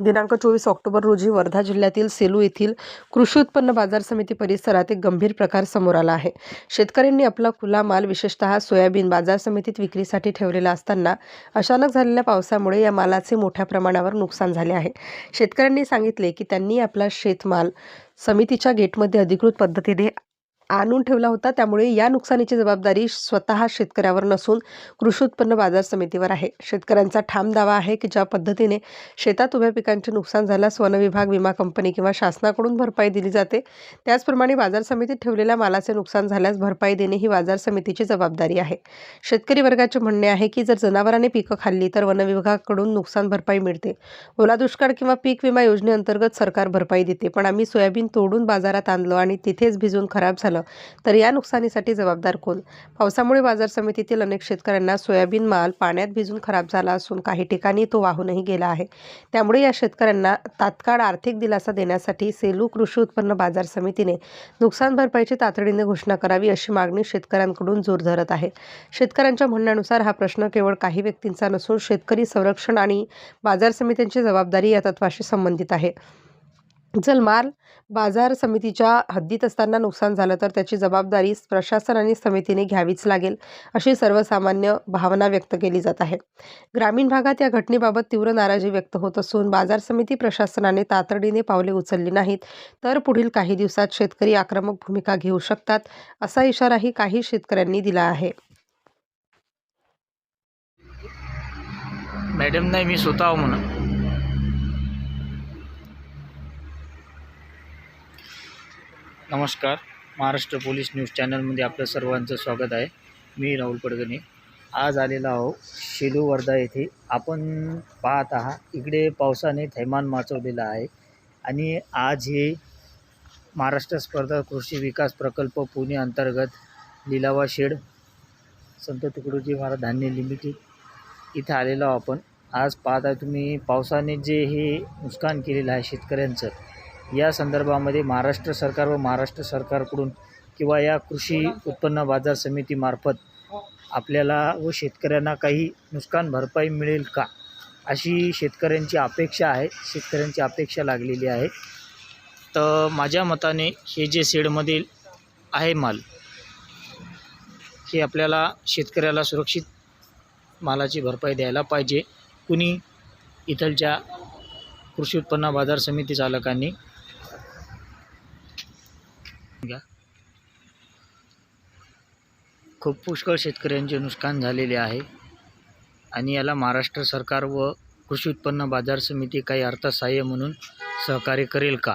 दिनांक चोवीस ऑक्टोबर रोजी वर्धा जिल्ह्यातील सेलू येथील कृषी उत्पन्न बाजार समिती परिसरात एक गंभीर प्रकार समोर आला आहे. शेतकऱ्यांनी आपला खुला माल विशेषतः सोयाबीन बाजार समितीत विक्रीसाठी ठेवलेला असताना अचानक झालेल्या पावसामुळे या मालाचे मोठ्या प्रमाणावर नुकसान झाले आहे. शेतकऱ्यांनी सांगितले की त्यांनी आपला शेतमाल समितीच्या गेटमध्ये अधिकृत पद्धतीने आणून ठेवला होता. त्यामुळे या नुकसानीची जबाबदारी स्वतः शेतकऱ्यावर नसून कृषी उत्पन्न बाजार समितीवर आहे. शेतकऱ्यांचा ठाम दावा आहे की ज्या पद्धतीने शेतात उभ्या पिकांचे नुकसान झाल्यास वन विभाग विमा कंपनी किंवा शासनाकडून भरपाई दिली जाते. त्याचप्रमाणे बाजार समितीत ठेवलेल्या मालाचे नुकसान झाल्यास भरपाई देणे ही बाजार समितीची जबाबदारी आहे. शेतकरी वर्गाचे म्हणणे आहे की जर जनावरांनी पिकं खाल्ली तर वन विभागाकडून नुकसान भरपाई मिळते. ओला दुष्काळ किंवा पीक विमा योजनेअंतर्गत सरकार भरपाई देते. पण आम्ही सोयाबीन तोडून बाजारात आणलं आणि तिथेच भिजून खराब झालं. तर या नुकसानीसाठी जबाबदार कोण? पावसामुळे बाजार समितीतील अनेक शेतकऱ्यांना सोयाबीन माल पाण्यात भिजून खराब झाला असून काही ठिकाणी तो वाहूनही गेला आहे. त्यामुळे या शेतकऱ्यांना तात्काळ आर्थिक दिलासा देण्यासाठी सेलू कृषी उत्पन्न बाजार समितीने नुकसान भरपाईची तातडीने घोषणा करावी अशी मागणी शेतकऱ्यांकडून जोर धरत आहे. शेतकऱ्यांच्या म्हणण्यानुसार हा प्रश्न केवळ काही व्यक्तींचा नसून शेतकरी संरक्षण आणि बाजार समित्यांची जबाबदारी या तत्वाशी संबंधित आहे. जर माल बाजार समितीच्या हद्दीत असताना नुकसान झालं तर त्याची जबाबदारी प्रशासन आणि समितीने घ्यावीच लागेल अशी सर्वसामान्य भावना व्यक्त केली जात आहे. ग्रामीण भागात या घटनेबाबत तीव्र नाराजी व्यक्त होत असून बाजार समिती प्रशासनाने तातडीने पावले उचलली नाहीत तर पुढील काही दिवसात शेतकरी आक्रमक भूमिका घेऊ शकतात असा इशाराही काही शेतकऱ्यांनी दिला आहे. मॅडम नाही मी स्वतः म्हणून. नमस्कार. महाराष्ट्र पोलीस न्यूज चॅनलमध्ये आपलं सर्वांचं स्वागत आहे. मी राहुल पडगणे. आज आलेलो आहो शेलू वर्धा येथे. आपण पाहत आहात इकडे पावसाने थैमान माचवलेलं आहे. आणि आज हे महाराष्ट्र स्पर्धा कृषी विकास प्रकल्प पुणे अंतर्गत लिलावा शेड संत तुकडोजी महाराज धान्य लिमिटेड इथं आलेलो आहो आपण. आज पाहता तुम्ही पावसाने जे हे नुकसान केलेलं आहे शेतकऱ्यांचं या संदर्भामध्ये महाराष्ट्र सरकार व महाराष्ट्र सरकारकडून किंवा या कृषी उत्पन्न बाजार समितीमार्फत आपल्याला व शेतकऱ्यांना काही नुकसान भरपाई मिळेल का? अशी शेतकऱ्यांची अपेक्षा आहे शेतकऱ्यांची अपेक्षा लागलेली आहे. तर माझ्या मताने हे जे शेडमधील आहे माल हे आपल्याला शेतकऱ्याला सुरक्षित मालाची भरपाई द्यायला पाहिजे. कुणी इथलच्या कृषी उत्पन्न बाजार समिती चालकांनी घ्या. खूप पुष्कळ शेतकऱ्यांचे नुकसान झालेले आहे. आणि याला महाराष्ट्र सरकार व कृषी उत्पन्न बाजार समिती काही अर्थसहाय्य म्हणून सहकार्य करेल का?